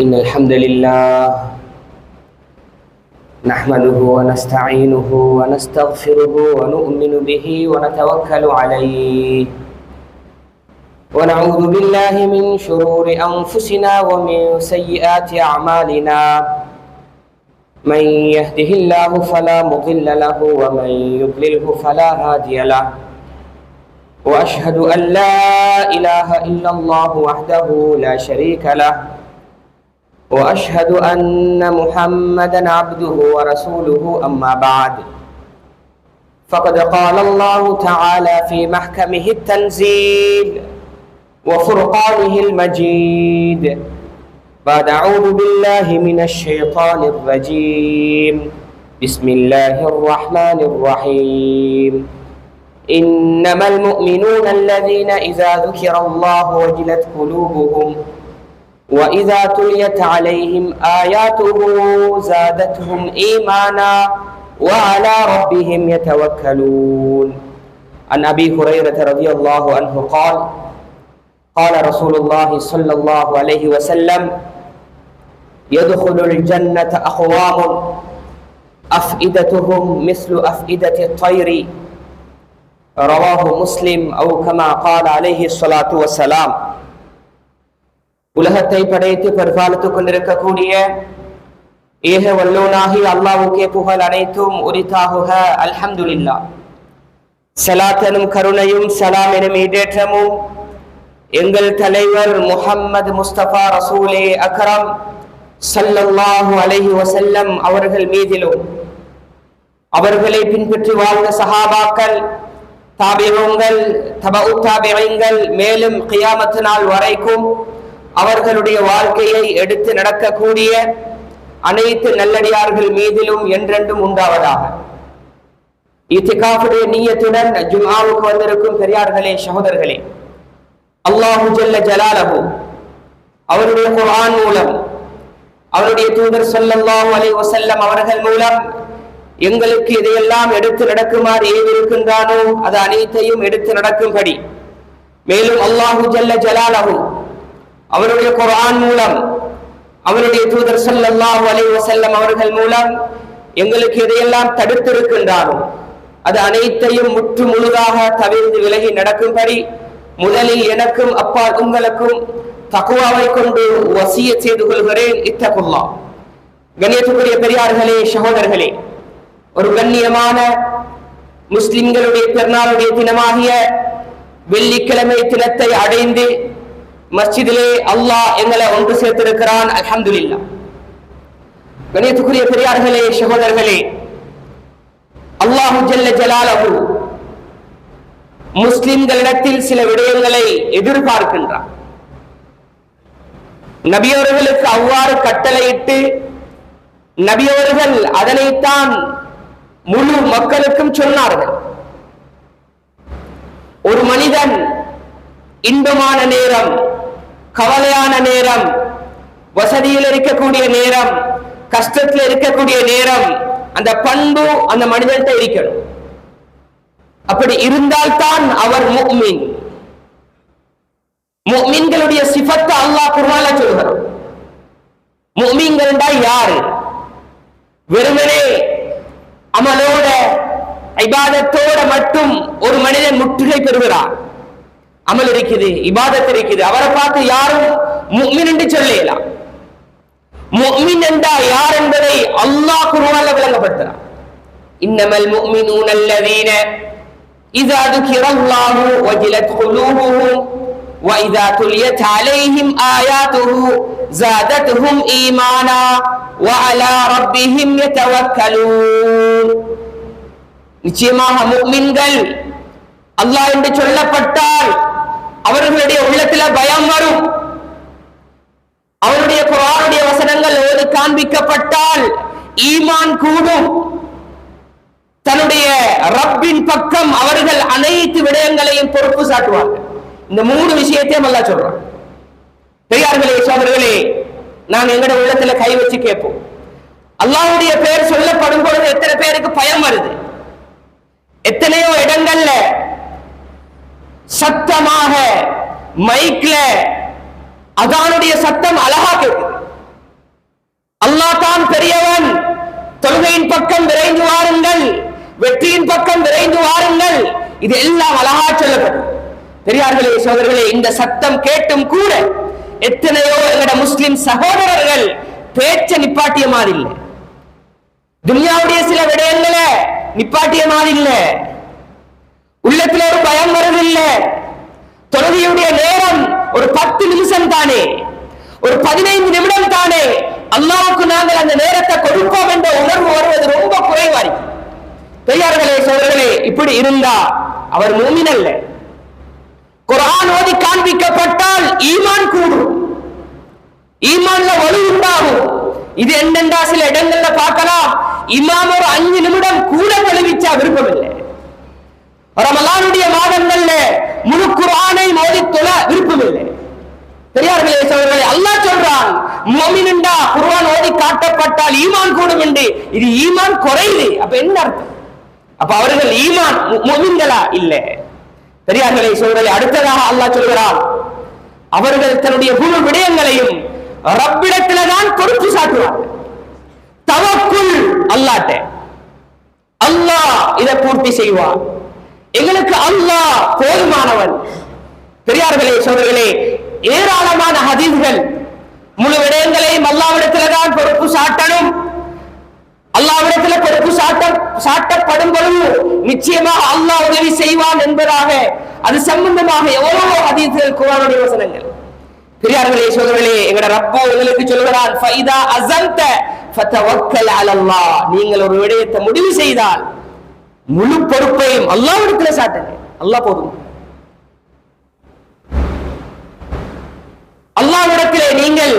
إن الحمد لله نحمده ونستعينه ونستغفره ونؤمن به ونتوكل عليه. ونعوذ بالله من شرور أنفسنا ومن سيئات أعمالنا. من يهده الله فلا مضل له ومن يضلله فلا هادي له. وأشهد أن لا إله إلا الله وحده لا شريك له. وأشهد أن محمدا عبده ورسوله أما بعد. فقد قال الله تعالى في محكمه التنزيل وفرقانه المجيد بعد أعوذ بالله من الشيطان الرجيم. بسم الله الرحمن الرحيم. إنما المؤمنون الذين إذا ذكر الله وجلت قلوبهم وإذا تليت عليهم آياته زادتهم إيمانا وعلى ربهم يتوكلون. عن أبي هريرة رضي الله عنه قال قال رسول الله صلى الله عليه وسلم يدخل الجنة أقوام أفئدتهم مثل أفئدة الطير. رواه مسلم أو كما قال عليه الصلاة والسلام. உலகத்தை படைத்து பரிபாலித்துக் கொண்டிருக்கக்கூடிய ஏக வல்லோனாகி அல்லாவுக்கே புகழ் அனைத்தும் உரித்தாகுக. அல்ஹம்துல்லா சலாத்தனும் கருணையும் சலாம் எனும் இடேற்றமும் எங்கள் தலைவர் முஹம்மது முஸ்தபா ரசூலே அக்ரம் சல்லல்லாஹு அலஹி வசல்லம் அவர்கள் மீதிலும். அவர்களை பின்பற்றி வாழ்ந்த சஹாபாக்கள் தாபியங்கள் தபு தாபியங்கள் மேலும் கியாமத்து நாள் வரைக்கும் அவர்களுடைய வாழ்க்கையை எடுத்து நடக்கக்கூடிய அனைத்து நல்லடியார்கள் மீதிலும் என்றென்றும் உண்டாவதாக. இத்திகாஃபுடைய நீயத்துடன் ஜுமாவுக்கு வந்திருக்கும் பெரியார்களே சகோதரர்களே அல்லாஹு ஜல்ல ஜலாலஹு அவருடைய குரான் மூலம் அவருடைய தூதர் ஸல்லல்லாஹு அலை வசல்லம் அவர்கள் மூலம் எங்களுக்கு இதையெல்லாம் எடுத்து நடக்குமாறு ஏவிருக்கின்றானோ அது அனைத்தையும் எடுத்து நடக்கும்படி. மேலும் அல்லாஹு ஜல்ல ஜலாலஹு அவருடைய குரான் மூலம் அவருடைய தூதர் ஸல்லல்லாஹு அலைஹி அவர்கள் மூலம் எங்களுக்கு இதையெல்லாம் தடுத்திருக்கின்றாரோ அது அனைத்தையும் முற்று முழுதாக தவிர்த்து விலகி நடக்கும்படி முதலில் எனக்கும் அப்பா உங்களுக்கும் தக்குவாவை கொண்டு வசிய செய்து கொள்கிறேன். இத்தகுல்லா. கணியத்துக்குரிய பெரியார்களே சகோதரர்களே ஒரு கண்ணியமான முஸ்லிம்களுடைய பெருநாளுடைய தினமாகிய வெள்ளிக்கிழமை தினத்தை அடைந்து மஸ்ஜிதிலே அல்லாஹ் எங்களை ஒன்று சேர்த்திருக்கிறான் அலமதுல்லா கணியத்துக்குரிய பெரியார்களே சகோதரர்களே அல்லாஹு ஜல்ல ஜலாலஹு முஸ்லிம்களிடத்தில் சில விடயங்களை எதிர்பார்க்கின்றார் நபியவர்களுக்கு அவ்வாறு கட்டளையிட்டு நபியவர்கள் அதனைத்தான் முழு மக்களுக்கும் சொன்னார்கள். ஒரு மனிதன் இன்பமான நேரம் கவலையான நேரம் வசதியில் இருக்கக்கூடிய நேரம் கஷ்டத்தில் இருக்கக்கூடிய நேரம் அந்த பண்பு அந்த மனிதன்கிட்ட இருக்கணும். அப்படி இருந்தால்தான் அவர் முக்மின். முக்மீன்களுடைய சிபத்தை அல்லாஹ் குர்வால சொல்கிறான் முக்மீன்கள்டா யாரு? வெறுமனே அமலோட ஐபாதத்தோட மட்டும் ஒரு மனிதன் முற்றுகை பெறுகிறார் அமல் இருக்குது இபாதத் இருக்குது அவரை பார்த்து யாரும் முக்மின் என்று சொல்லலாம் முக்மின் என்றா யார் என்பதை அல்லாஹ் குர்ஆன்ல விளங்கப்படுத்துறார் இன்னமல் முக்மினூன அல்லதீன இதா துக்கிரல்லாஹு வஜிலத் குலூபுஹும் وإذا تليت عليهم آياته زادتهم إيمانا وعلى ربهم يتوكلون நிச்சயமாக முக்மின்கள் அல்லாஹ் என்று சொல்லப்பட்டால் அவர்களுடைய உள்ளத்துல பயம் வரும். அவருடைய குரானுடைய வசனங்கள் ஒரு காண்பிக்கப்பட்டால் ஈமான் கூடும். தன்னுடைய ரப்பின் பக்கம் அவர்கள் அனைத்து விடயங்களையும் பொறுப்பு சாட்டுவார்கள். இந்த மூணு விஷயத்தையும் அல்லா சொல்றான். பெரியார்களே சோதர்களே நான் எங்கட உள்ளத்துல கை வச்சு கேட்போம். அல்லாவுடைய பெயர் சொல்லப்படும் பொழுது எத்தனை பேருக்கு பயம் வருது? எத்தனையோ இடங்கள்ல சத்தமாக மைக்ல அதானுடைய சத்தம் அழகா கேட்குது. அல்லாஹ் தான் பெரியவன். தொழுகையின் பக்கம் விரைந்து வாருங்கள். வெற்றியின் பக்கம் விரைந்து வாருங்கள். இது எல்லாம் அழகா சொல்லப்படும். பெரியார்களே சோதர்களே இந்த சத்தம் கேட்டும் கூட எத்தனையோ எங்கட முஸ்லிம் சகோதரர்கள் பேச்ச நிப்பாட்டிய மாதிரி இல்லை. துனியாவுடைய சில விடயங்களை நிப்பாட்டிய மாதிரி இல்லை. உள்ளத்தில் ஒரு பயம் வருதில்லை. தொழுகையுடைய நேரம் ஒரு பத்து நிமிஷம் தானே. ஒரு பதினைந்து நிமிடம் தானே. அல்லாவுக்கு நாங்கள் அந்த நேரத்தை கொடுப்போம் என்ற உணர்வு வருவது ரொம்ப குறைவா இருக்கு பெரியார்களே சோழர்களே இப்படி இருந்தா அவர் மூமின் குரான் ஓதி காண்பிக்கப்பட்டால் ஈமான் கூடும். ஈமான்ல வலு உண்டாகும். இது என்னென்றா சில இடங்கள்ல பார்க்கலாம். இமாம் ஒரு அஞ்சு நிமிடம் கூட தெளிவிச்சா விருப்பம் இல்லை ரமலானுடைய மாதங்கள்ல முழு குரானை மோதி விருப்பம் இல்லை பெரியார்களே சோழர்களே அல்லாஹ் சொல்றான் மோமினண்டா குர்ஆன் ஓதி காட்டப்பட்டால் ஈமான் கூடும் என்று இது ஈமான் குறையுது. அப்ப என்ன அர்த்தம்? அப்ப அவர்கள் ஈமான் மொமின்களா? இல்ல. பெரியார்களே சோழர்களே அடுத்ததாக அல்லாஹ் சொல்கிறான் அவர்கள் தன்னுடைய முழு விடயங்களையும் ரப்பிடத்துல தான் பொறுப்பு சாட்டுவார்கள். தவக்குள் அல்லாட்ட அல்லாஹ் இதை பூர்த்தி செய்வான். எங்களுக்கு அல்லாஹ் போதுமானவன். பெரியார்களே சோதர்களே ஏராளமான ஹதீஸ்கள் முழு விடயங்களையும் அல்லாவிடத்துல தான் பொறுப்பு சாட்டணும். அல்லாவிடத்தில் பொறுப்பு சாட்ட சாட்டப்படும் பொழுது நிச்சயமாக அல்லாஹ் உதவி செய்வான் என்பதாக அது சம்பந்தமாக எவ்வளவோ ஹதீஸ்கள் குரானுடைய வசனங்கள். பெரியார்களே சோதர்களே எங்கட ரப்போ எங்களுக்கு சொல்கிறான் ஃபைதா அஸந்த ஃபதவக்கல் அலல்லாஹ். நீங்கள் ஒரு விடயத்தை முடிவு செய்தால் முழு பொறுப்பையும் அல்லாவிடத்துல சாட்டுங்க. அல்லாஹ் போதும். அல்லாவிடத்திலே நீங்கள்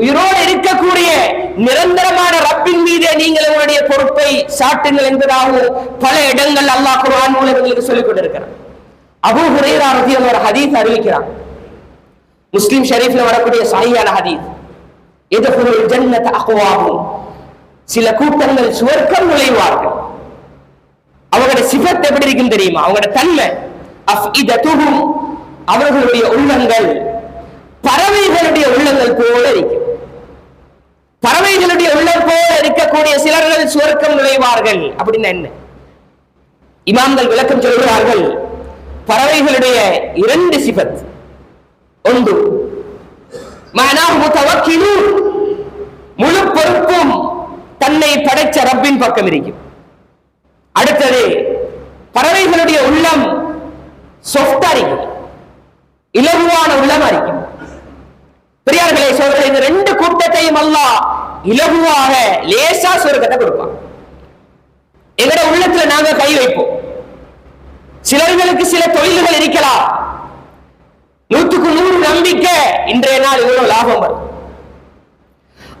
உயிரோடு இருக்கக்கூடிய நிரந்தரமான ரப்பின் மீதே நீங்கள் உங்களுடைய பொறுப்பை சாட்டுங்கள் என்பதாகவும் பல இடங்கள் அல்லாஹ் குரான் மூலம் எங்களுக்கு சொல்லிக் கொண்டிருக்கிறார் அபு ஹுரேரா ரதி ஒரு ஹதீஸ் அறிவிக்கிறார் முஸ்லிம் ஷெரீஃப்ல வரக்கூடிய சாயியான ஹதீஸ். எதுகுல் ஜன்னத் அகுவாகும் சில கூட்டங்கள் சுவர்க்கம் நுழைவார்கள். அவங்களோட சிபத் எப்படி இருக்கும் தெரியுமா? அவங்களோட தன்மை. அஃஇததுஹும் அவர்களுடைய உள்ளங்கள். பறவைகளுடைய உள்ளங்கள் போல இருக்கும் பறவைகளுடைய உள்ளம் போல இருக்கக்கூடிய சிலர்கள் சுவர்க்கம் நுழைவார்கள். அப்படின்னா என்ன? இமாம்கள் விளக்கம் சொல்கிறார்கள் பறவைகளுடைய இரண்டு சிபத். ஒன்று முழு பொறுப்பும் தன்னை படைச்ச ரப்பின் பக்கம் இருக்கும். அடுத்தது பறவைகளுடைய உள்ளம் சொஃப்டா இருக்கும் இலகுவான உள்ளம் இருக்கும் பெரியார்களே சோதரே இந்த ரெண்டு கூட்டத்தையும் அல்லாஹ் இலகுவாக லேசா சொர்க்கத்தை கொடுப்பான். எங்கட உள்ளத்துல நாங்க கை வைப்போம். சிலர்களுக்கு சில தொழில்கள் இருக்கலாம். நூற்றுக்கு நூறு நம்பிக்கை இன்றைய நாள் இவ்வளவு லாபம் வரும்.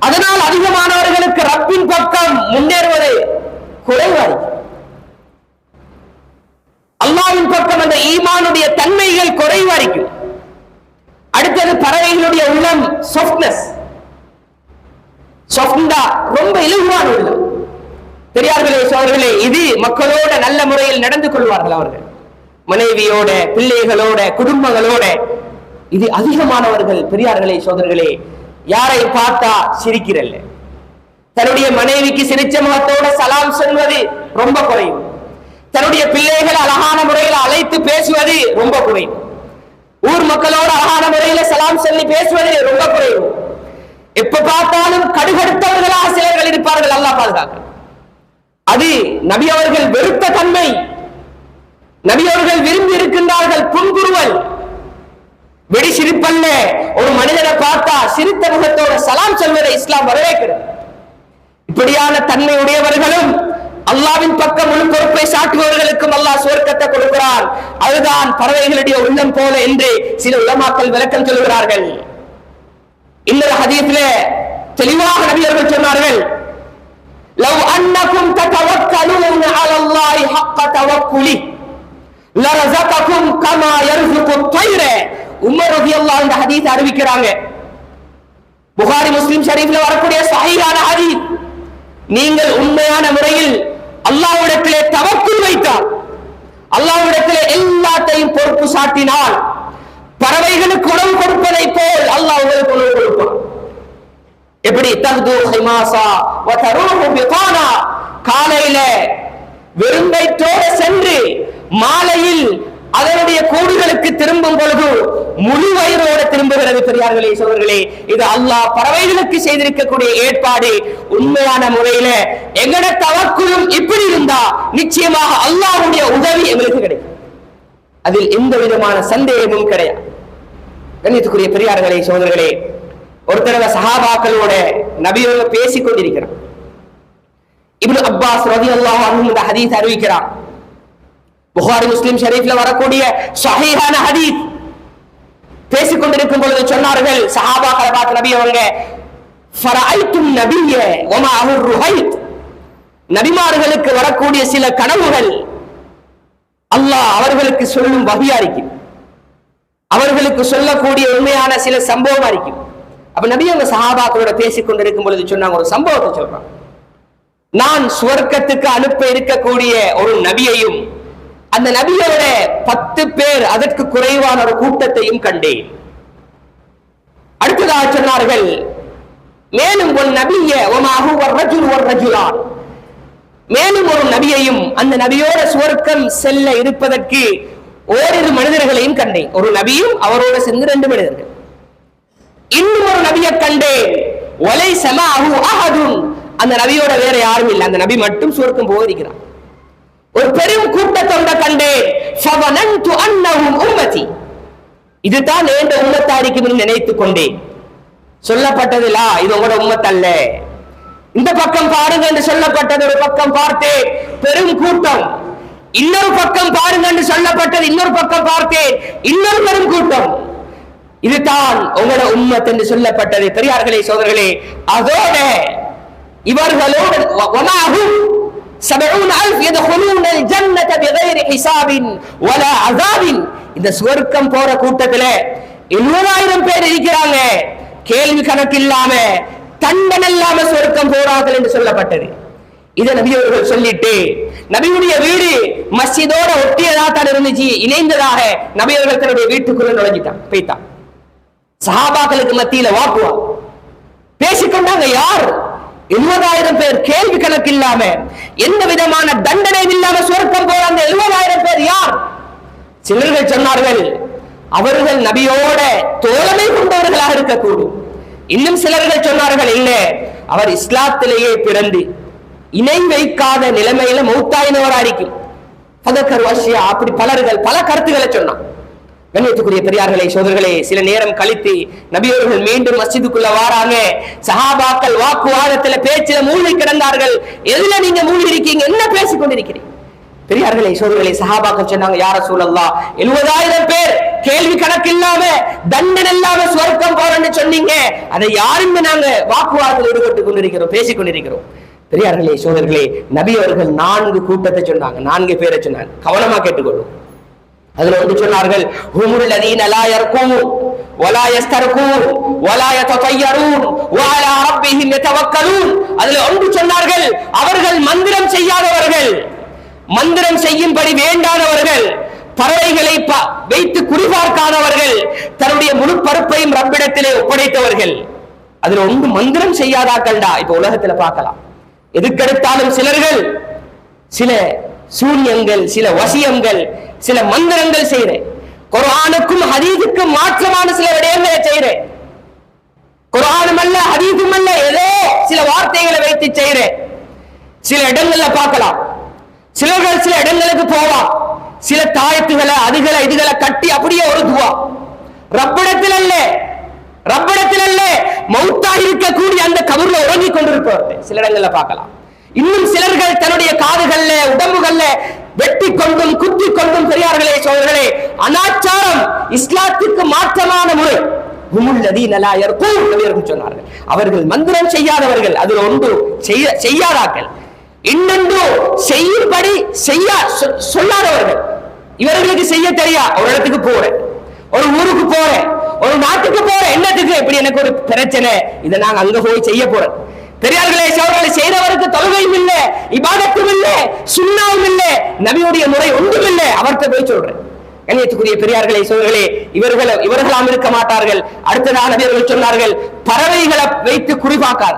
அதனால் அதிகமானவர்களுக்கு ரப்பின் பக்கம் முன்னேறுவது குறைவா அல்லாவின் பக்கம் அந்த ஈமானுடைய தன்மைகள் குறைவரிக்கும் அடுத்தது பறவைகளுடைய உள்ளம் சாஃப்ட்னஸ் சாஃப்டா ரொம்ப இலகுவான உள்ளம் பெரியார்களே சோழர்களே இது மக்களோட நல்ல முறையில் நடந்து கொள்வார்கள் அவர்கள். மனைவியோட பிள்ளைகளோட குடும்பங்களோட. இது அதிகமானவர்கள் பெரியார்களே சோதர்களே யாரை பார்த்தா சிரிக்கிறல்ல? தன்னுடைய மனைவிக்கு சிரிச்ச முகத்தோட சலாம் சொல்வது ரொம்ப குறையும் தன்னுடைய பிள்ளைகள் அழகான முறையில் அழைத்து பேசுவது ரொம்ப குறைவு ஊர் மக்களோட அழகான முறையில சலாம் சொல்லி பேசுவது ரொம்ப குறைவு எப்ப பார்த்தாலும் கடுகடுத்தவர்களாக சிலர்கள் இருப்பார்கள் அல்லா பாதுகாக்க. அது நபி அவர்கள் வெறுத்த தன்மை. நபி அவர்கள் விரும்பி இருக்கின்றார்கள் புன்குருவல். வெடி சிரிப்பல்ல. ஒரு மனிதனை பார்த்தா சிரித்த முகத்தோட சலாம் சொல்வதை இஸ்லாம் வரவேற்கிறது. இப்படியான தன்மை உடையவர்களும் அல்லாவின் பக்கம் முழு பொறுப்பை சாட்டி அதுதான் பறவைகளுடைய உள்ளம் போல என்று சில உலமாக்கள் விளக்கம் சொல்கிறார்கள் இன்னொரு ஹதீஸ்ல தெளிவாக நபியர்கள் சொன்னார்கள் لو أنكم تتوكلون على الله حق توكله لرزقكم كما يرزق الطير உமர் ரலியல்லாஹு இந்த ஹதீஸ் அறிவிக்கிறாங்க புகாரி முஸ்லிம் ஷரீஃப்ல வரக்கூடிய சஹீஹான ஹதீஸ் நீங்கள் உண்மையான முறையில் அல்லாஹ்விடத்திலே தவக்குல் வைத்தால் அல்லாவிடத்திலே எல்லாத்தையும் பொறுப்பு சாட்டினால் பறவைகளுக்கு உணவு கொடுப்பதை போல் அல்லாஹ் உங்களுக்கு உணவு கொடுப்பான். எப்படி? தகுது ஹிமாசா வதரூஹு பிதானா காலையில சென்று மாலையில் அதனுடைய கூடுகளுக்கு திரும்பும் பொழுது முழு வயிறோடு திரும்புகிறது பெரியார்களே சோழர்களே இது அல்லாஹ் பறவைகளுக்கு செய்திருக்கக்கூடிய ஏற்பாடு. உண்மையான முறையில எங்கட தவக்குழும் இப்படி இருந்தா நிச்சயமாக அல்லாஹுடைய உதவி எங்களுக்கு கிடைக்கும். அதில் எந்த விதமான சந்தேகமும் கிடையாது. கண்ணியத்துக்குரிய பெரியார்களே சோதர்களே ஒரு தடவை சஹாபாக்களோட நபியோட பேசிக் கொண்டிருக்கிறான் இப்னு அப்பாஸ் ரலியல்லாஹு அல்லாஹ் இந்த ஹதீஸ் அறிவிக்கிறான் புகாரி முஸ்லிம் ஷெரீஃப்ல வரக்கூடிய சஹீஹான ஹதீஸ் பேசிக் கொண்டிருக்கும் பொழுது சொன்னார்கள் சஹாபாக்களை பார்த்து நபி அவங்க ஃபரஐத்தும் நபிய வமா அஹுர் ருஹைத் நபிமார்களுக்கு வரக்கூடிய சில கனவுகள் அல்லாஹ் அவர்களுக்கு சொல்லும் வகையா இருக்கும். அவர்களுக்கு சொல்லக்கூடிய உண்மையான சில சம்பவமா இருக்கும். அப்ப நபி அவங்க சஹாபாக்களோட பேசிக் கொண்டிருக்கும் பொழுது சொன்னாங்க ஒரு சம்பவத்தை சொல்றான். நான் சுவர்க்கத்துக்கு அனுப்ப இருக்கக்கூடிய ஒரு நபியையும் அந்த நபியோட பத்து பேர் அதற்கு குறைவான ஒரு கூட்டத்தையும் கண்டேன். அடுத்ததாக சொன்னார்கள் மேலும் ஒரு நபிய ஒமாஹு ஒரு ரஜுல் ஒரு ரஜுலான் மேலும் ஒரு நபியையும் அந்த நபியோட சுவர்க்கம் செல்ல இருப்பதற்கு ஓரிரு மனிதர்களையும் கண்டேன். ஒரு நபியும் அவரோட சேர்ந்து ரெண்டு மனிதர்கள். இன்னும் ஒரு நபியை கண்டேன் ஒலை சமாஹு அஹதுன். அந்த நபியோட வேற யாரும் இல்லை. அந்த நபி மட்டும் சுவர்க்கம் போகிறான் ஒரு பெரும் கூட்டத்தொண்ட கண்டேன். உம்மதி. இதுதான் ஏண்ட உம்மத்தாரிக்கும் நினைத்துக் கொண்டேன். சொல்லப்பட்டதுலா இது உங்களோட உம்மத்தல்ல இந்த பக்கம் பாருங்க என்று சொல்லப்பட்டது ஒரு பக்கம் பார்த்தேன். பெரும் கூட்டம். இன்னொரு பக்கம் பாருங்க என்று சொல்லப்பட்டது இன்னொரு பக்கம் பார்த்தேன். இன்னொரு பெரும் கூட்டம். இதுதான் உங்களோட உம்மத் என்று சொல்லப்பட்டது. பெரியார்களே சோதர்களே அதோட இவர்களோடு சபூன் அல்ஃப் யதுகுலூன அல்ஜன்னத பிகைரி ஹிசாபின் வலா அஸாபின் இந்த சுவர்க்கம் போற கூட்டத்துல எழுபதாயிரம் பேர் இருக்கிறாங்க. கேள்வி கணக்கு இல்லாம தண்டனை இல்லாம சுவர்க்கம் போறார்கள் என்று சொல்லப்பட்டது. இதை நபி அவர்கள் சொல்லிட்டு நபியுடைய வீடு மஸ்ஜிதோட ஒட்டியதா தான் இருந்துச்சு. இணைந்ததாக நபி அவர்கள் தன்னுடைய வீட்டுக்குள்ள நுழைஞ்சிட்டான் போய்த்தான். சஹாபாக்களுக்கு மத்தியில வாக்குவா பேசிக்கொண்டாங்க யார்? எழுபதாயிரம் பேர் கேள்வி கணக்கு இல்லாம எந்த விதமான தண்டனை இல்லாம சுவர்க்கம் போற அந்த எழுபதாயிரம் பேர் யார்? சிலர்கள் சொன்னார்கள் அவர்கள் நபியோட தோழமை கொண்டவர்களாக இருக்கக்கூடும். இன்னும் சிலர்கள் சொன்னார்கள் இல்ல அவர் இஸ்லாத்திலேயே பிறந்து இணை வைக்காத நிலைமையில மௌத்தாயினவரா இருக்கும்? பதக்கர் வசியா அப்படி பலர்கள் பல கருத்துக்களை சொன்னான். கண்ணியத்துக்குரிய பெரியார்களே சோதர்களே சில நேரம் கழித்து நபியவர்கள் மீண்டும் மஸ்ஜிதுக்குள்ள வாராங்க. சஹாபாக்கள் வாக்குவாதத்துல பேச்சில மூழ்கி கிடந்தார்கள். எதுல நீங்க மூழ்கி இருக்கீங்க என்ன பேசிக் கொண்டிருக்கிறீங்க? பெரியார்களே சோதர்களே சஹாபாக்கள் சொன்னாங்க யார சூழல்லா எழுபதாயிரம் பேர் கேள்வி கணக்கு இல்லாம தண்டனை இல்லாம சுவர்க்கம் போறேன்னு சொன்னீங்க. அதை யாருமே நாங்க வாக்குவாதத்தில் ஈடுபட்டு கொண்டிருக்கிறோம் பேசிக் கொண்டிருக்கிறோம். பெரியார்களே சோதர்களே நபி அவர்கள் நான்கு கூட்டத்தை சொன்னாங்க நான்கு பேரை சொன்னாங்க. கவனமா கேட்டுக்கொள்ளும். அதுல வந்து சொன்னார்கள் ஹுமுல் லதீன லா யர்கூன் வலா யஸ்தர்கூன் வலா யததய்யரூன் வஅலா ரப்பிஹிம் யதவக்கலூன். அதுல ஒன்று சொன்னார்கள் அவர்கள் மந்திரம் செய்யாதவர்கள் மந்திரம் செய்யும்படி வேண்டாதவர்கள் பறவைகளை வைத்து குறிபார்க்காதவர்கள் தன்னுடைய முழு பருப்பையும் ரப்பிடத்திலே ஒப்படைத்தவர்கள். அதுல ஒன்று மந்திரம் செய்யாதாக்கள்டா இப்ப உலகத்துல பார்க்கலாம். எதுக்கெடுத்தாலும் சிலர்கள் சில சூரியங்கள் சில வசியங்கள் சில மந்திரங்கள் செய்கிறேன். குரானுக்கும் ஹதீதுக்கும் மாற்றமான சில விடயங்களை செய்கிறேன். குரானும் அல்ல ஹதீதும் அல்ல ஏதோ சில வார்த்தைகளை வைத்து செய்கிறேன். சில இடங்கள்ல பார்க்கலாம். சிலர்கள் சில இடங்களுக்கு போவா சில தாயத்துகளை அதுகளை இதுகளை கட்டி அப்படியே ஒரு துவா ரப்பிடத்தில் அல்ல ரப்பிடத்தில் அல்ல மௌத்தா இருக்கக்கூடிய அந்த கபூர்ல உறங்கி கொண்டிருப்பவர்கள். சில இடங்கள்ல பார்க்கலாம். இன்னும் சிலர்கள் தன்னுடைய காதுகள்ல உடம்புகள்ல வெட்டி கொண்டும் குத்தி கொண்டும் பெரியார்களே சோழர்களே அனாச்சாரம் இஸ்லாத்துக்கு மாற்றமான முறை. சொன்னார்கள். அவர்கள் மந்திரம் செய்யாதவர்கள் அதில் ஒன்று செய்ய செய்யாதாக்கள் இன்னொன்று செய்யும்படி செய்ய சொல்லாதவர்கள். இவர்களுக்கு செய்ய தெரியா? ஒரு இடத்துக்கு போறேன். ஒரு ஊருக்கு போறேன். ஒரு நாட்டுக்கு போறேன். என்னத்துக்கு? இப்படி எனக்கு ஒரு பிரச்சனை. இதை நாங்க அங்க போய் செய்ய போறேன் பெரியார்களே சோழர்களை செய்தவருக்கு தொழுகையும் இல்லை இபாதத்தும் இல்லை சுண்ணாவும் இல்லை நபியுடைய முறை ஒன்றும் இல்லை. அவர்கிட்ட போய் சொல்றேன். கண்ணியத்துக்குரிய பெரியார்களே சோழர்களே இவர்கள் இவர்களாம் இருக்க மாட்டார்கள். அடுத்ததாக நபியர்கள் சொன்னார்கள் பறவைகளை வைத்து குறிபாக்காத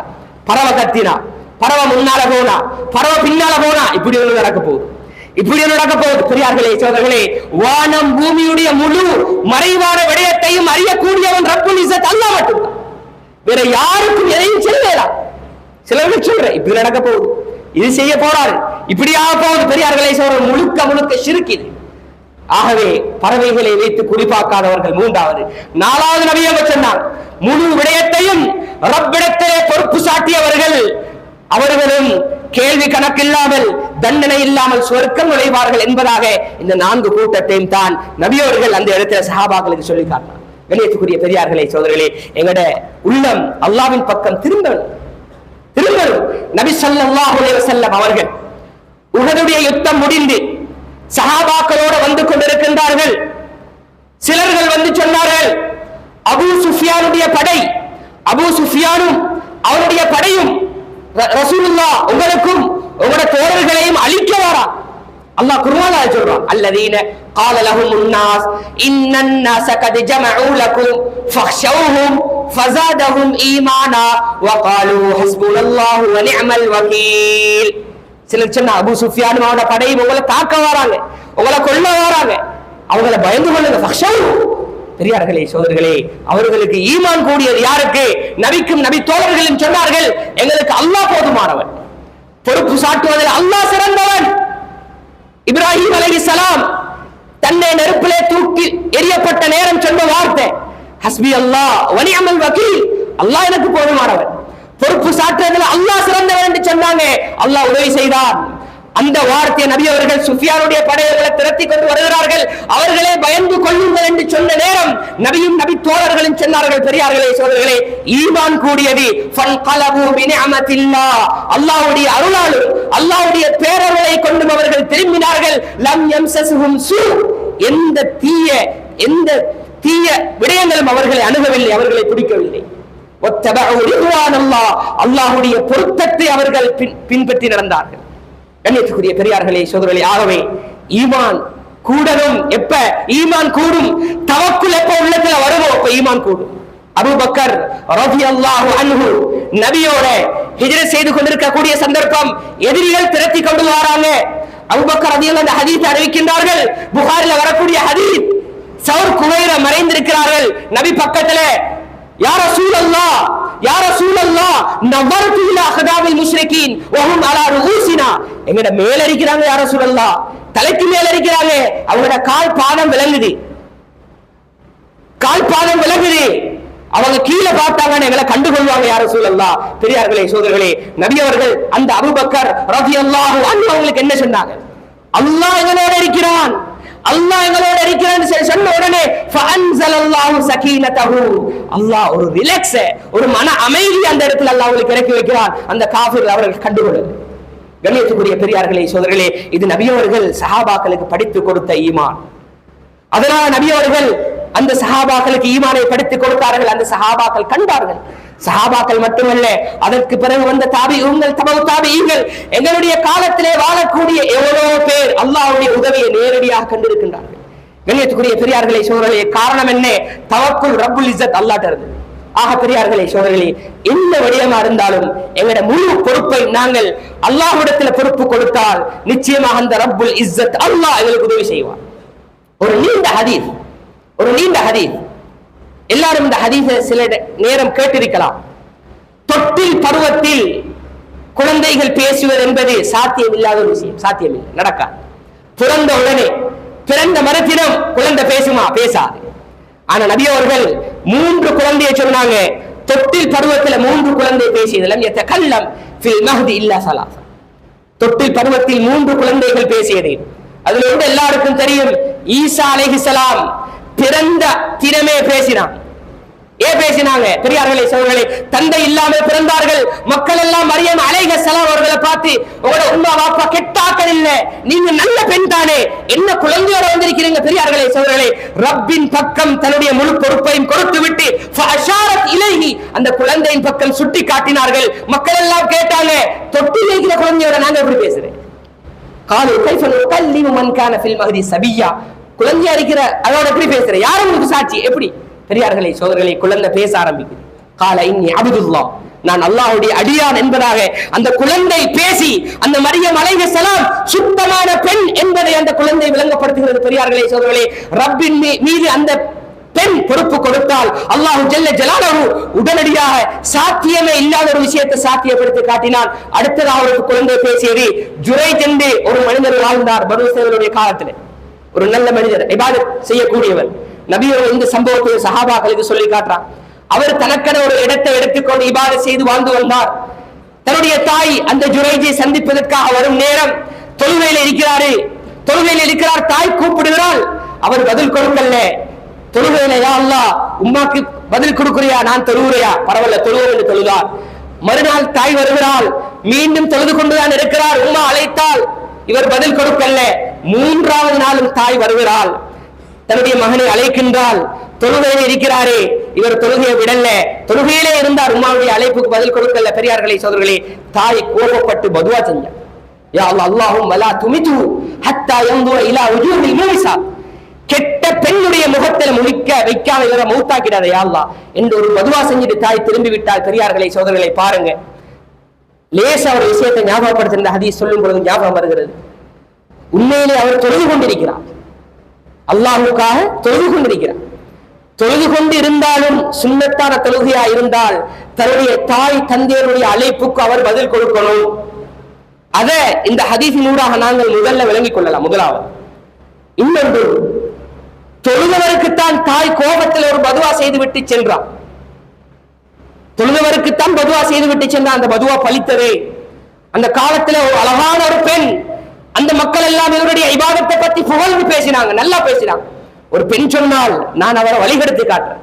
பறவை கத்தினா பறவை முன்னால போனா பறவை பின்னால போனா இப்படி ஒன்று நடக்க போகுது. இப்படி நடக்க போகுது. பெரியார்களே சோதர்களே வானம் பூமியுடைய முழு மறைவான விடயத்தையும் அறியக்கூடியவன் ரப்புல் இஸ்ஸத் அல்ல மட்டும் வேற யாருக்கும் எதையும் செல்லலாம் சிலர்கள் சொல்றேன் இப்படி நடக்க போகுது. இது செய்ய போறாரு இப்படியாக போகுது பெரியார்களை சொல்ற முழுக்க முழுக்க சிறுக்கிது ஆகவே பறவைகளை வைத்து குறிப்பாக்காதவர்கள் மூன்றாவது. நாலாவது நபியாக சொன்னார் முழு விடயத்தையும் ரப்பிடத்திலே பொறுப்பு சாட்டியவர்கள் அவர்களும் கேள்வி கணக்கில்லாமல் தண்டனை இல்லாமல் சொர்க்கம் நுழைவார்கள் என்பதாக இந்த நான்கு கூட்டத்தையும் தான் நபியவர்கள் அந்த இடத்துல சஹாபாக்களுக்கு சொல்லி காட்டினார் வெளியேற்றக்கூடிய பெரியார்களே சோதர்களே எங்கட உள்ளம் அல்லாவின் பக்கம் திரும்ப திரும்பணும் நபி ஸல்லல்லாஹு செல்லம் அவர்கள் உஹதுடைய யுத்தம் முடிந்து சஹாபாக்களோடு வந்து கொண்டிருக்கின்றார்கள். சிலர்கள் வந்து சொன்னார்கள் அபு சுஃபியானுடைய படை அபூ சுஃபியானும் அவருடைய படையும் ர- உங்களுக்கும் உங்களோட தோழர்களையும் அழிக்க வாரா. அல்லாஹ் குர்ஆன்ல சொல்றான் அல்லதீன قال لهم الناس ان الناس قد جمعوا لكم فاخشوهم فزادهم ايمانا وقالوا حسبنا الله ونعم الوكيل சிலர் சொன்னா அபூ சுஃபியானும் அவனோட படையும் உங்களை தாக்க வராங்க உங்களை கொல்ல வராங்க அவங்கள பயந்து கொள்ளுங்க ஃபக்ஷவு. பெரியார்களே சோதர்களே அவர்களுக்கு ஈமான் கூடியது யாருக்கு நபிக்கும் நபி தோழர்களும் சொன்னார்கள் எங்களுக்கு அல்லாஹ் போதுமானவன் பொறுப்பு சாட்டுவதில் அல்லாஹ் சிறந்தவன் இப்ராஹிம் அலைஹிஸ்ஸலாம் தன்னை நெருப்பிலே தூக்கி எரியப்பட்ட நேரம் சொன்ன வார்த்தை ஹஸ்பி அல்லாஹ் வலியமல் வக்கீல். அல்லாஹ் எனக்கு போதுமானவர். பொறுப்பு சாட்டுறதுல அல்லாஹ் சிறந்தவர் என்று சொன்னாங்க. அல்லாஹ் உதவி செய்தான். அந்த வார்த்தையை நபி அவர்கள் சுஃபியானுடைய படையர்களை திரட்டி கொண்டு வருகிறார்கள். அவர்களே பயந்து கொள்ளுங்கள் என்று சொன்ன நேரம் நபியும் நபி தோழர்களும் சொன்னார்கள். பெரியார்களே சோழர்களே ஈமான் கூடியது. அல்லாவுடைய அருளாளு அல்லாவுடைய அருளாலும் அவர்கள் திரும்பினார்கள் லம் எம்சசுகும் சு. எந்த தீய எந்த தீய விடயங்களும் அவர்களை அணுகவில்லை அவர்களை பிடிக்கவில்லை. அல்லாஹுடைய பொருத்தத்தை அவர்கள் பின்பற்றி நடந்தார்கள். கண்ணியத்துக்குரிய பெரியார்களே சோதரர்களே ஆகவே ஈமான் கூடணும் எப்ப? ஈமான் கூடும். தவக்குள் எப்ப உள்ளத்துல வருவோம் அப்ப ஈமான் கூடும். அபுபக்கர் ரவி அல்லாஹு அன்ஹு நபியோட ஹிஜர செய்து கொண்டிருக்கக்கூடிய சந்தர்ப்பம் எதிரிகள் திரட்டி கொண்டு வராங்க. அபூபக்கர் அந்த ஹதீஸ் அறிவிக்கின்றார்கள். புகாரில் வரக்கூடிய ஹதீஸ் சவுர் குவைர மறைந்திருக்கிறார்கள். நபி பக்கத்துல யா ரசூலல்லாஹ் யா ரசூலல்லாஹ் நவர்து இலா அஹதாபில் முஷ்ரிகீன் வஹும் அலா எங்கட மேல இருக்கிறாங்க தலைக்கு மேல இருக்கிறாங்க அவங்களோட கால் பாதம் விளங்குது கால் பாதம் விளங்குது அவங்க கீழே பார்த்தாங்கன்னு எங்களை கண்டுகொள்வாங்க யார சூழல்லா பெரியார்களே சோதர்களே நபி அவர்கள் அந்த அபூபக்கர் ரலியல்லாஹு அன்ஹு அவங்களுக்கு என்ன சொன்னாங்க? அல்லாஹ் எங்களோட இருக்கிறான். அல்லாஹ் எங்களோட இருக்கிறான்னு சொன்ன உடனே ஃபஅன்ஸலல்லாஹு சகீனதஹு. அல்லாஹ் ஒரு ரிலாக்ஸ் ஒரு மன அமைதி அந்த இடத்துல அல்லாஹ் உங்களுக்கு இறக்கி வைக்கிறான். அந்த காஃபிர் அவர்கள் கண்டுகொள்ளு கண்ணியத்துக்குரிய பெரியார்களே சோதர்களே இது நபியவர்கள் சஹாபாக்களுக்கு படித்து கொடுத்த ஈமான். அதனால நபியவர்கள் அந்த சஹாபாக்களுக்கு ஈமானை படித்து கொடுத்தார்கள். அந்த சஹாபாக்கள் கண்டார்கள். சஹாபாக்கள் மட்டுமல்ல அதற்கு பிறகு வந்த தாபிகள் தபவு தாபிகள் எங்களுடைய காலத்திலே வாழக்கூடிய எவ்வளவு பேர் அல்லாஹ்வுடைய உதவியை நேரடியாக கண்டிருக்கின்றார்கள். கண்ணியத்துக்குரிய பெரியார்களை சோழர்களே காரணம் என்ன? தவக்குள் ரப்புல் இஸ்ஸத் அல்லாட்ட இருந்து. ஆக பெரியார்களே சோழர்களே எந்த விடயமா இருந்தாலும் எங்களுடைய முழு பொறுப்பை நாங்கள் அல்லாஹ்விடத்தில் பொறுப்பு கொடுத்தால் நிச்சயமாக அந்த ரப்புல் இஸ்ஸத் அல்லாஹ் எங்களுக்கு உதவி செய்வார். ஒரு நீண்ட ஹதீஸ். ஒரு நீண்ட ஹதீஸ். எல்லாரும் இந்த ஹதீஸை சில நேரம் கேட்டிருக்கலாம். தொட்டில் பருவத்தில் குழந்தைகள் பேசுவது என்பது சாத்தியமில்லாத ஒரு விஷயம். சாத்தியமில்லை. நடக்கா? பிறந்த உடனே பிறந்த மரத்தினம் குழந்தை பேசுமா? பேசாது. ஆனா நபி அவர்கள் மூன்று குழந்தையை சொன்னாங்க. தொட்டில் பருவத்துல மூன்று குழந்தை பேசியதிலும் எத்த கல்லம் மஹதி இல்லா சலாசா. தொட்டில் பருவத்தில் மூன்று குழந்தைகள் பேசியது. அதுல இருந்து எல்லாருக்கும் தெரியும். ஈசா அலைஹிஸ்ஸலாம் பிறந்த தினமே பேசினான். ஏன் பேசினாங்க? பெரியார்களை சோழர்களே தந்தை இல்லாம பிறந்தார்கள். மக்கள் எல்லாம் மரியம் அலைக செலவு அவர்களை பார்த்து உங்களோட உமா வாப்பா கெட்டாக்கள் இல்ல. நீங்க நல்ல பெண் தானே. என்ன குழந்தையோட வந்திருக்கிறீங்க பெரியார்களே சோழர்களே ரப்பின் பக்கம் தன்னுடைய முழு பொறுப்பையும் கொடுத்து விட்டு இலகி அந்த குழந்தையின் பக்கம் சுட்டி காட்டினார்கள். மக்கள் எல்லாம் கேட்டாங்க தொட்டி இருக்கிற குழந்தையோட நாங்க எப்படி பேசுறேன்? காலு கைஃபல் கல்லி மன்கான ஃபில் மகதி சபியா. குழந்தையா இருக்கிற அதோட எப்படி பேசுற? யாரும் உங்களுக்கு சாட்சி? எப்படி? பெரியார்களை சோதர்களை குழந்தை பேச ஆரம்பிக்குது. கால இன்னி அபுதுல்லா நான் அல்லாஹுடைய அடியான் என்பதாக அந்த குழந்தை பேசி அந்த மரியம் அலைஹிஸ்ஸலாம் சுத்தமான பெண் என்பதை அந்த குழந்தை விளங்கப்படுத்துகிறது. பெரியார்களே சோதர்களே ரப்பின் மீ- மீது அந்த பெண் பொறுப்பு கொடுத்தால் அல்லாஹ் ஜெல்ல ஜலாலு உடனடியாக சாத்தியமே இல்லாத ஒரு விஷயத்தை சாத்தியப்படுத்தி காட்டினான் அடுத்ததாக அவருக்கு குழந்தை பேசியது ஜுரை என்று ஒரு மனிதர் வாழ்ந்தார் பருவசேவருடைய காலத்தில். ஒரு நல்ல மனிதர் இபாதத் செய்யக்கூடியவர். நபியோர் இந்த சம்பவத்தை சஹாபாக்களுக்கு சொல்லி காட்டுறான். அவர் தனக்கென ஒரு இடத்தை எடுத்துக்கொண்டு இபாதத் செய்து வாழ்ந்து வந்தார். தன்னுடைய தாய் அந்த ஜுரைஜை சந்திப்பதற்காக வரும் நேரம் தொழுகையில் இருக்கிறாரு. தொழுகையில் இருக்கிறார் தாய் கூப்பிடுகிறாள். அவர் பதில் கொடுக்கல தொழுகையில யா அல்லா உமாக்கு பதில் கொடுக்குறியா? நான் தொழுவுறையா? பரவாயில்ல தொழுவோம் என்று தொழுதார். மறுநாள் தாய் வருகிறாள். மீண்டும் தொழுது கொண்டுதான் இருக்கிறார். உமா அழைத்தால் இவர் பதில் கொடுக்கல மூன்றாவது நாளும் தாய் வருகிறாள். தன்னுடைய மகனை அழைக்கின்றால் தொழுகையில் இருக்கிறாரே. இவர் தொழுகையை விடல. தொழுகையிலே இருந்தார். உம்மாவுடைய அழைப்புக்கு பதில் கொடுக்கல. பெரியார்களே சோதர்களே தாய் கோபப்பட்டு பதுவா செஞ்சார் யா அல்லாஹ் அல்லாஹும் வலா துமிது ஹத்தா யந்துர இலா உஜூஹில் மூமிசா. கெட்ட பெண்ணுடைய முகத்தில் முழிக்க வைக்காம இவரை மௌத்தாக்கிடாத யா அல்லாஹ். என்று ஒரு பதுவா செஞ்சுட்டு தாய் திரும்பி விட்டால் பெரியார்களை சோதர்களை பாருங்க. லேசா ஒரு விஷயத்தை ஞாபகப்படுத்துகிற ஹதீஸ் சொல்லும் பொழுது ஞாபகம் வருகிறது. உண்மையிலே அவர் தொழுது கொண்டிருக்கிறார். அல்லாஹுக்காக தொழுது கொண்டிருக்கிறார். தொழுது கொண்டு இருந்தாலும் சுண்ணத்தான தொழுகையா இருந்தால் தன்னுடைய தாய் தந்தையருடைய அழைப்புக்கு அவர் பதில் கொடுக்கணும். அத இந்த ஹதீஸினூடாக நாங்கள் முதல்ல விளங்கிக் கொள்ளலாம். முதலாவது இன்னொன்று தொழுதவருக்குத்தான் தாய் கோபத்தில் ஒரு பதுவா செய்து விட்டு சென்றார் தொழுதவருக்குத்தான் பதுவா செய்து விட்டு சென்றார் அந்த பதுவா பலித்தது அந்த காலத்துல ஒரு அழகான ஒரு பெண் அந்த மக்கள் எல்லாம் இவருடைய இபாதத்தை பத்தி புகழ்ந்து பேசினாங்க நல்லா பேசினாங்க. ஒரு பெண் சொன்னால் நான் அவரை வழிகெடுத்து காட்டுறேன்.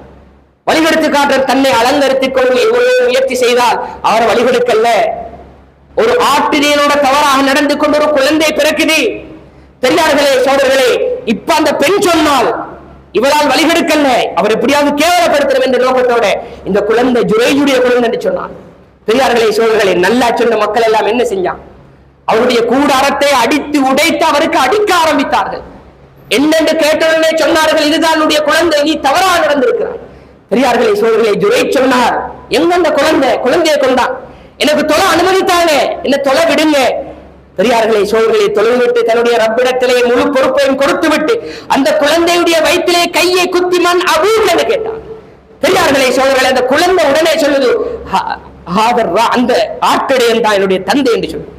வழிகெடுத்து காட்டுறேன் தன்னை அலங்கரித்துக் கொண்டு இவ்வளவு முயற்சி செய்தால் அவரை வழிகெடுக்கல்ல. ஒரு ஆட்டிரியனோட தவறாக நடந்து கொண்டு ஒரு குழந்தை பிறக்குது. பெரியார்களே சோதர்களே இப்ப அந்த பெண் சொன்னால் இவரால் வழிகெடுக்கல அவர் எப்படியாவது கேவலப்படுத்தணும் என்ற நோக்கத்தோட இந்த குழந்தை ஜுரேஜுடைய குழந்தை என்று சொன்னான். பெரியார்களே சோழர்களே நல்லா சொன்ன மக்கள் எல்லாம் என்ன செஞ்சான் அவருடைய கூடாரத்தை அடித்து உடைத்து அவருக்கு அடிக்க ஆரம்பித்தார்கள். என்னென்று கேட்டவுடனே சொன்னார்கள் இதுதான் என்னுடைய குழந்தை நீ தவறாக நடந்திருக்கிறார் பெரியார்களை சோழர்களை துரை சொன்னார் எங்க அந்த குழந்தை? குழந்தையை கொண்டான். எனக்கு தொலை அனுமதித்தானே? என்ன தொலை விடுங்க. பெரியார்களை சோழர்களை தொலை விட்டு தன்னுடைய ரப்பிடத்திலே முழு பொறுப்பையும் கொடுத்து விட்டு அந்த குழந்தையுடைய வயிற்றிலே கையை குத்தி மண் அபூர் என்று கேட்டான் பெரியார்களே சோழர்களை அந்த குழந்தை உடனே சொல்லுது "ஹா- அந்த ஆட்டிடையன் தான் என்னுடைய தந்தை என்று சொல்லுது.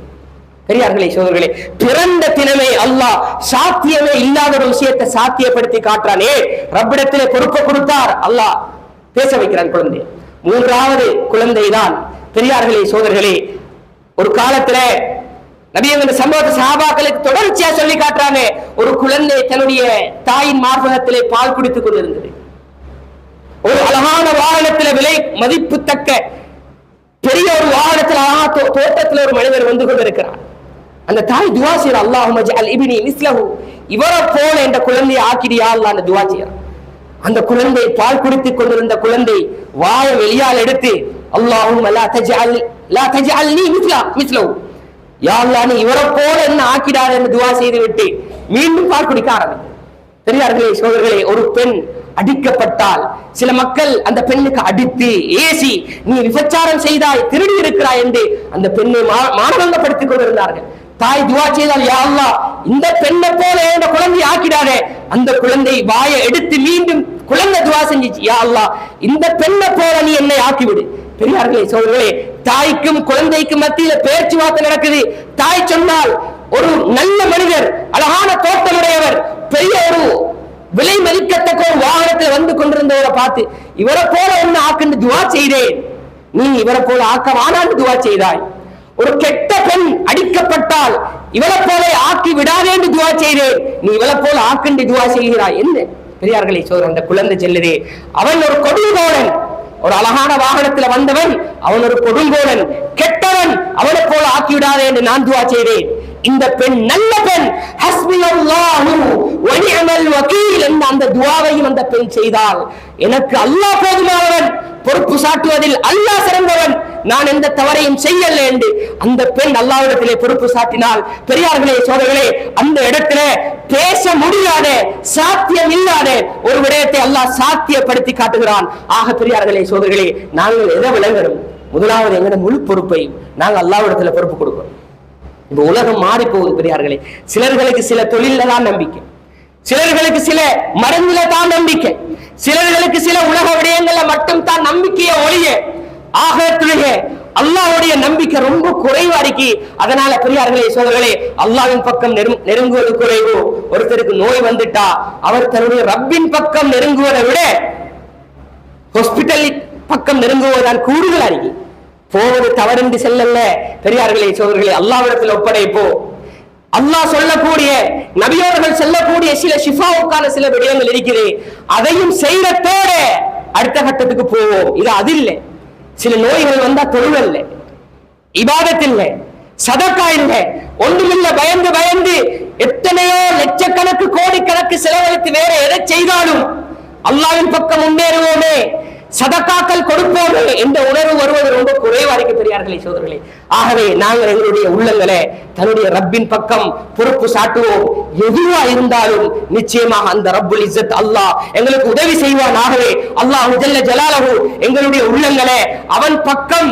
பெரியார்களே சோதர்களே பிறந்த தினமே அல்லாஹ் சாத்தியமே இல்லாத ஒரு விஷயத்தை சாத்தியப்படுத்தி காட்டுறானே. ரப்பிடத்திலே பொறுப்பை கொடுத்தார். அல்லாஹ் பேச வைக்கிறான் குழந்தை. மூன்றாவது குழந்தைதான். பெரியார்களே சோதர்களே ஒரு காலத்துல நபியம் சமூக சம்பவத்தை சஹாபாக்களுக்கு தொடர்ச்சியா சொல்லி காட்டுறானே ஒரு குழந்தை தன்னுடைய தாயின் மார்பகத்திலே பால் குடித்துக் கொண்டிருந்தது. ஒரு அழகான வாகனத்துல விலை மதிப்புத்தக்க பெரிய ஒரு வாகனத்தில் அழகா தோட்டத்தில் ஒரு மனிதர் வந்து கொண்டிருக்கிறார். அந்த தாய் துவா செய்யற அல்லாஹு மஜ்அல் இப்னி மிஸ்லஹு. இவரை போல என்ற குழந்தையை ஆக்கிடியா அல்ல அந்த துவா செய்யற அந்த குழந்தை பால் குடித்துக் கொண்டிருந்த குழந்தை வாயை வெளியால் எடுத்து அல்லாஹும் லா தஜ்அல் லா தஜ்அல்னி மிஸ்லா மிஸ்லஹு. யா அல்லாஹ் நீ இவரை போல என்ன ஆக்கிடாத என்று துவா செய்து விட்டு மீண்டும் பால் குடிக்க ஆரம்பித்தார் பெரியார்களே சோழர்களே ஒரு பெண் அடிக்கப்பட்டால் சில மக்கள் அந்த பெண்ணுக்கு அடித்து ஏசி நீ விபச்சாரம் செய்தாய் திருடி இருக்கிறாய் என்று அந்த பெண்ணை மா- மானபங்கப்படுத்திக் கொண்டிருந்தார்கள். தாய் துவா செய்தால் யா அல்லா இந்த பெண்ணை போல இந்த குழந்தை ஆக்கிடாதே. அந்த குழந்தை வாயை எடுத்து மீண்டும் குழந்தை துவா செஞ்சிச்சு. யா அல்லா இந்த பெண்ணை போல நீ என்னை ஆக்கிவிடு. பெரியார்களே சோழர்களே தாய்க்கும் குழந்தைக்கும் மத்தியில பேச்சுவார்த்தை நடக்குது. தாய் சொன்னால் ஒரு நல்ல மனிதர் அழகான தோட்டமுடையவர் பெரிய ஒரு விலை மதிக்கத்தக்க ஒரு வாகனத்தில் வந்து கொண்டிருந்தவரை பார்த்து இவரை போல என்ன ஆக்குன்னு துவா செய்தேன். நீ இவரை போல ஆக்க வானான்னு துவா செய்தாய். ஒரு கெட்ட பெண் அடிக்கப்பட்டால் இவளை போல ஆக்கி விடாதே என்று துவா செய்தேன் நீ இவளை போல ஆக்கண்டு துவா செய்கிறாய் என்ன? பெரியார்களை சோதர் அந்த குழந்தை செல்லுதே. அவன் ஒரு கொடுங்கோடன் ஒரு அழகான வாகனத்துல வந்தவன் அவன் ஒரு கொடுங்கோடன் கெட்டவன் அவனை போல ஆக்கி விடாதே என்று நான் துவா செய்தேன். இந்த பெண் நல்ல பெண். ஹஸ்பியல்லாஹு வ என்ற அந்த துவாவையும் அந்த பெண் செய்தால் எனக்கு அல்லாஹ் போதுமானவன். பொறுப்பு சாட்டுவதில் அல்லாஹ் சிறந்தவன். நான் எந்த தவறையும் செய்யல என்று அந்த பெண் அல்லாவிடத்திலே பொறுப்பு சாட்டினால் பெரியார்களே சோதர்களே அந்த இடத்துல பேச முடியாத சாத்தியம் இல்லாத ஒரு விடயத்தை அல்லாஹ் சாத்தியப்படுத்தி காட்டுகிறான். ஆக பெரியார்களே சோதர்களே நாங்கள் எதை விளங்கணும் முதலாவது எங்கட முழு பொறுப்பை நாங்கள் அல்லாவிடத்துல பொறுப்பு கொடுக்கிறோம் இந்த உலகம் மாறி போகுது பெரியார்களே. சிலர்களுக்கு சில தொழில தான் நம்பிக்கை. சிலர்களுக்கு சில மருந்துல தான் நம்பிக்கை. சிலர்களுக்கு சில உலக விடயங்கள்ல மட்டும் தான் நம்பிக்கையை ஒழிய ஆகத்திலேயே அல்லாஹ்வுடைய நம்பிக்கை ரொம்ப குறைவா இருக்கு அதனால பெரியார்களே சோதர்களே அல்லாவின் பக்கம் நெருங்குவது குறைவு. ஒருத்தருக்கு நோய் வந்துட்டா அவர் தன்னுடைய ரப்பின் பக்கம் நெருங்குவதை விட ஹாஸ்பிட்டல் பக்கம் நெருங்குவதுதான் கூடுதலா இருக்கு. போவது தவறென்று செல்லல்ல. பெரியார்களே சோதர்களே அல்லாவிடத்தில் ஒப்படைப்போ அல்லாஹ் சொல்லக்கூடிய நபியோர்கள் செல்லக்கூடிய சில ஷிஃபாவுக்கான சில விடயங்கள் இருக்குது. அதையும் செய்யறதோட அடுத்த கட்டத்துக்கு போவோம். இது அது இல்லை. சில நோய்கள் வந்தா தொழுவல்ல இபாதத் இல்லை. சதக்கா இல்லை. ஒன்றுமில்ல பயந்து பயந்து எத்தனையோ லட்சக்கணக்கு கோடிக்கணக்கு செலவழித்து வேற எதை செய்தாலும் அல்லாவின் பக்கம் முன்னேறுவோமே. சதக்காக்கள் கொடுப்போமே என்ற உணர்வு வருவது ரொம்ப குறைவா இருக்கு பெரியார்களே சோதர்களே ஆகவே நாங்கள் எங்களுடைய உள்ளங்களை தன்னுடைய ரப்பின் பக்கம் பொறுப்பு சாட்டுவோம். எதுவா இருந்தாலும் நிச்சயமாக அந்த ரப்புல் இஸ்ஸத் அல்லாஹ் எங்களுக்கு உதவி செய்வான் ஆகவே அல்லாஹ் ஜல்ல ஜலாலஹு எங்களுடைய உள்ளங்களை அவன் பக்கம்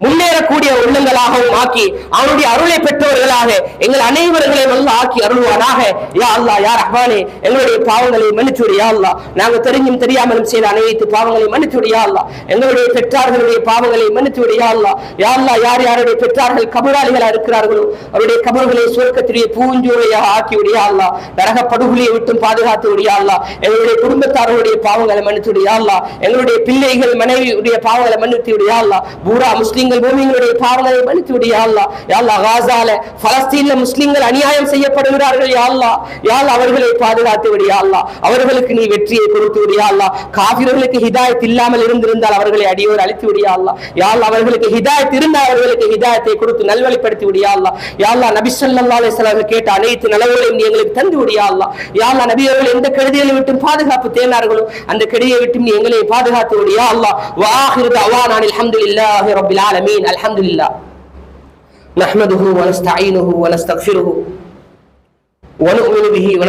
முன்னேறக்கூடிய உள்ளங்களாகவும் ஆக்கி அவனுடைய அருளை பெற்றவர்களாக எங்கள் அனைவர்களையும் நல்லா ஆக்கி அருள்வானாக. யா அல்லா யா ரஹ்மானே எங்களுடைய பாவங்களை மன்னிச்சுடு யா அல்லா நாங்க தெரிஞ்சும் தெரியாமலும் செய்த அனைத்து பாவங்களை மன்னிச்சுடு யா அல்லா எங்களுடைய பெற்றார்களுடைய பாவங்களை மன்னிச்சுடு யா அல்லா யா அல்லா யார் யாருடைய பெற்றார்கள் கபராளிகளா இருக்கிறார்களோ அவருடைய கபர்களை சுவர்க்கத்திலே பூஞ்சோரையாக ஆக்கி விடியா அல்லா நரக படுகொலியை விட்டும் பாதுகாத்து விடியா அல்லா எங்களுடைய குடும்பத்தார்களுடைய பாவங்களை மன்னித்து விடியா அல்லா எங்களுடைய பிள்ளைகள் மனைவியுடைய பாவங்களை மன்னித்து விடியா அல்லா பூரா முஸ்லிம் பூமிகளுடைய பாவங்களை மன்னித்து விடியா யாழ்லா யாழ்லா காசால பலஸ்தீன்ல முஸ்லிம்கள் அநியாயம் செய்யப்படுகிறார்கள் யாழ்லா யாழ் அவர்களை பாதுகாத்து விடு யாழ்லா அவர்களுக்கு நீ வெற்றியை கொடுத்து விடு யாழ்லா காபிர்களுக்கு ஹிதாயத் இல்லாமல் இருந்திருந்தால் அவர்களை அடியோர் அழித்து விடு யாழ்லா யாழ் அவர்களுக்கு ஹிதாயத் இருந்தால் அவர்களுக்கு ஹிதாயத்தை கொடுத்து நல்வழிப்படுத்தி விடு யாழ்லா யாழ்லா நபி சொல்லா அலைஹி கேட்ட அனைத்து நலவுகளையும் நீ எங்களுக்கு தந்து விடு யாழ்லா யாழ்லா அல்லா நபி அவர்கள் எந்த கெடுதிகளை விட்டும் பாதுகாப்பு தேனார்களோ அந்த கெடுதியை விட்டும் நீ எங்களை பாதுகாத்து விடு யாழ்லா வாஹிரு தஅவானா அல்ஹம்துலில்லாஹி ரப்பில் ஆலமீன். العالمين الحمد لله نحمده ونستعينه ونستغفره ونؤمن به ونتعلم